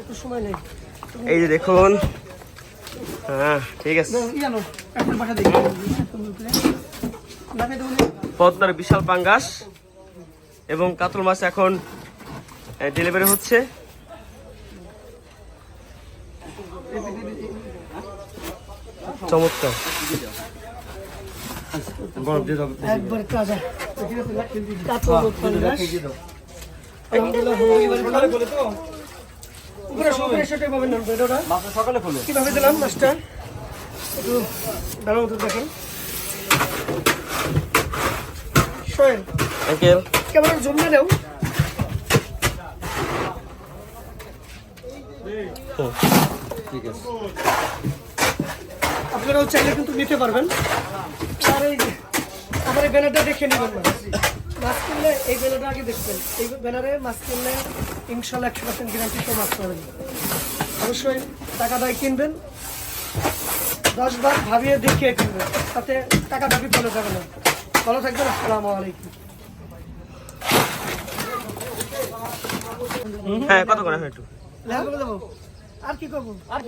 একটু সময় নেই এই যে দেখুন হ্যাঁ ঠিক আছে পদ্মার বিশাল পাঙ্গাস এবং কাতল মাছ এখন ডেলিভারি হচ্ছে চমৎকার একবার তাজা কাতল পাঙ্গাস আলহামদুলিল্লাহ এবারে দিলাম। উপরে উপরে সেটাই পাবেন না ভিডিওটা সকালে খোলো। কীভাবে দিলাম মাছটা একটু ভালো মতো দেখেন। সোহেল আঙ্কেল ক্যামেরা জুম না নেও। ঠিক আছে আপনারাও চাইলে কিন্তু নিতে পারবেন। আর এই এই ব্যানারটা দেখে নেবেন। মাছ কিনলে এই ব্যানারটা আগে দেখবেন। এই ব্যানারে মাছ কিনলে ইনশাল্লাহ একশো পার্সেন্ট গ্যারান্টি সব মাছ পাবেন অবশ্যই টাকা দিয়ে কিনবেন। দশ বার ভাবিয়ে দেখিয়ে কিনবেন। তাতে টাকা দাবি চলে যাবে না। ভালো থাকবেন আসসালামু আলাইকুম। হ্যাঁ কত করে একটু? দেবো আর কি করব? আর কি